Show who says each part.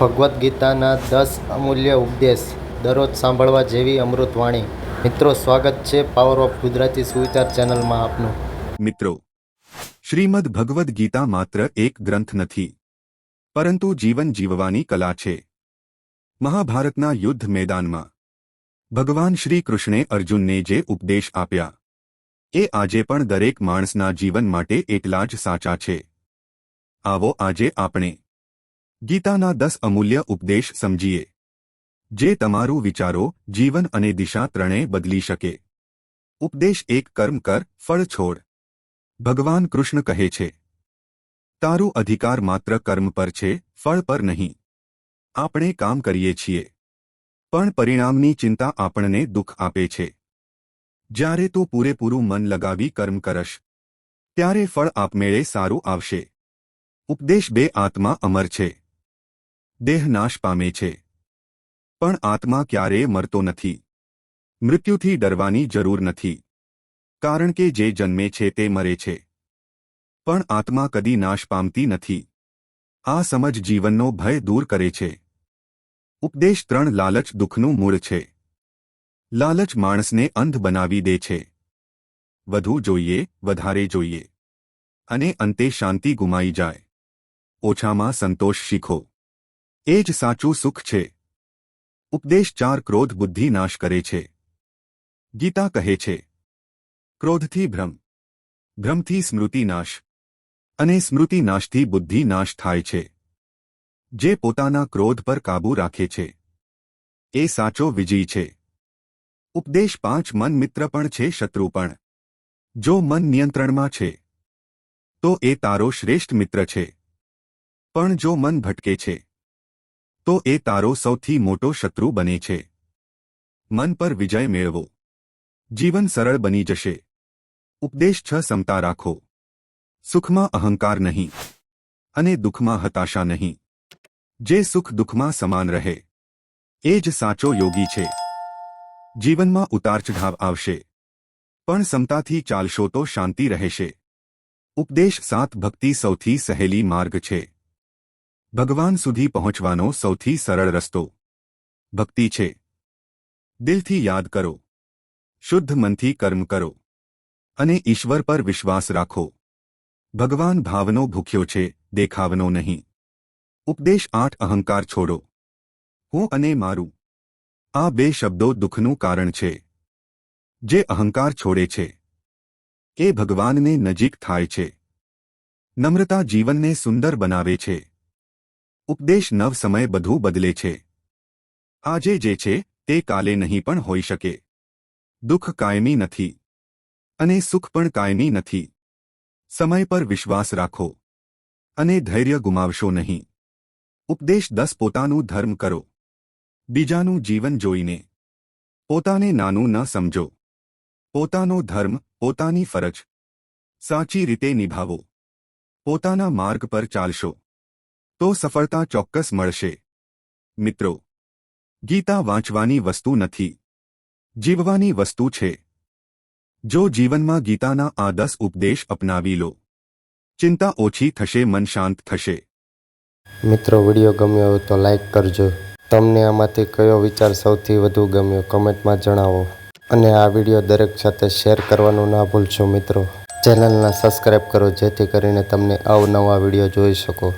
Speaker 1: ભગવદ્ ગીતાના દસ અમૂલ્ય ઉપદેશ દરરોજ સાંભળવા જેવી અમૃતવાણી મિત્રો, સ્વાગત છે પાવર ઓફ ગુજરાતી સુવિચાર ચેનલમાં આપનું.
Speaker 2: મિત્રો, શ્રીમદ ભગવદ્ ગીતા માત્ર એક ગ્રંથ નથી, પરંતુ જીવન જીવવાની કલા છે. મહાભારતના યુદ્ધ મેદાનમાં, ભગવાન શ્રી કૃષ્ણે અર્જુનને જે ઉપદેશ આપ્યા, એ આજે પણ દરેક માણસના જીવન માટે એટલા જ સાચા છે. આવો આજે આપણે ગીતાના દસ અમૂલ્ય ઉપદેશ સમજીએ. જે તમારું વિચારો, જીવન અને દિશા ત્રણેય બદલી શકે. ઉપદેશ એક, કર્મ કર, ફળ છોડ. ભગવાન કૃષ્ણ કહે છે, તારું અધિકાર માત્ર કર્મ પર છે, ફળ પર નહીં. આપણે કામ કરીએ છીએ. પણ પરિણામની ચિંતા આપણને દુઃખ આપે છે. જ્યારે તું પૂરેપૂરું મન લગાવી કર્મ કરશ, ત્યારે ફળ આપમેળે સારું આવશે. ઉપદેશ બે, આત્મા અમર છે. દેહ નાશ પામે છે. પણ આત્મા ક્યારેય મરતો નથી. મૃત્યુથી ડરવાની જરૂર નથી. કારણ કે જે જન્મે છે તે મરે છે. પણ આત્મા કદી નાશ પામતી નથી. આ સમજ જીવનનો ભય દૂર કરે છે. ઉપદેશ ત્રણ લાલચ દુઃખનું મૂળ છે. લાલચ માણસને અંધ બનાવી દે છે. વધુ જોઈએ, વધારે જોઈએ. અને અંતે શાંતિ ગુમાઈ જાય. ઓછામાં સંતોષ શીખો. એ જ સાચું સુખ છે. ઉપદેશ ચાર ક્રોધ બુદ્ધિ નાશ કરે છે. ગીતા કહે છે. ક્રોધથી ભ્રમ. ભ્રમથી સ્મૃતિ નાશ. અને સ્મૃતિ નાશથી બુદ્ધિ નાશ થાય છે. જે પોતાના ક્રોધ પર કાબૂ રાખે છે. એ સાચો વિજય છે. ઉપદેશ પાંચ મન મિત્ર પણ છે શત્રુ પણ. જો મન નિયંત્રણમાં છે, તો એ તારો શ્રેષ્ઠ મિત્ર છે. પણ જો મન ભટકે છે તો એ તારો સૌથી મોટો શત્રુ બને છે. મન પર વિજય મેળવો. જીવન સરળ બની જશે. ઉપદેશ છ સમતા રાખો. સુખમાં અહંકાર નહીં. અને દુઃખમાં હતાશા નહીં. જે સુખ દુઃખમાં સમાન રહે. એ જ સાચો યોગી છે. જીવનમાં ઉતાર ચઢાવ આવશે. પણ સમતાથી ચાલશો તો શાંતિ રહેશે. ઉપદેશ સાત ભક્તિ સૌથી સહેલી માર્ગ છે. ભગવાન સુધી પહોંચવાનો સૌથી સરળ રસ્તો. ભક્તિ છે. દિલથી યાદ કરો. શુદ્ધ મનથી કર્મ કરો. અને ઈશ્વર પર વિશ્વાસ રાખો. ભગવાન ભાવનો ભૂખ્યો છે, દેખાવનો નહીં. ઉપદેશ આઠ, અહંકાર છોડો. હું અને મારું. આ બે શબ્દો દુઃખનું કારણ છે. જે અહંકાર છોડે છે. એ ભગવાનને નજીક થાય છે. નમ્રતા જીવનને સુંદર બનાવે છે. ઉપદેશ નવ સમય બધું બદલે છે. આજે જે છે, તે કાલે નહીં પણ હોઈ શકે. દુઃખ કાયમી નથી. અને સુખ પણ કાયમી નથી. સમય પર વિશ્વાસ રાખો. અને ધૈર્ય ગુમાવશો નહીં. ઉપદેશ દસ, પોતાનું ધર્મ કરો. બીજાનું જીવન જોઈને. પોતાને નાનું ન સમજો. પોતાનો ધર્મ, પોતાની ફરજ. સાચી રીતે નિભાવો. પોતાના માર્ગ પર ચાલશો. તો સફળતા ચોક્કસ મળશે. મિત્રો, ગીતા વાંચવાની વસ્તુ નથી. જીવવાની વસ્તુ છે. જો જીવનમાં ગીતાના આ દસ ઉપદેશ અપનાવી લો, ચિંતા ઓછી થશે, મન શાંત થશે.
Speaker 1: મિત્રો, વીડિયો ગમ્યો હોય તો લાઈક કરજો. તમને આમાંથી કયો વિચાર સૌથી વધુ ગમ્યો, કમેન્ટમાં જણાવો. અને આ વીડિયો દરેક સાથે શેર કરવાનું ના ભૂલશો મિત્રો. ચેનલના સબસ્ક્રાઈબ કરો જેથી કરીને તમને અવનવા વીડિયો જોઈ શકો.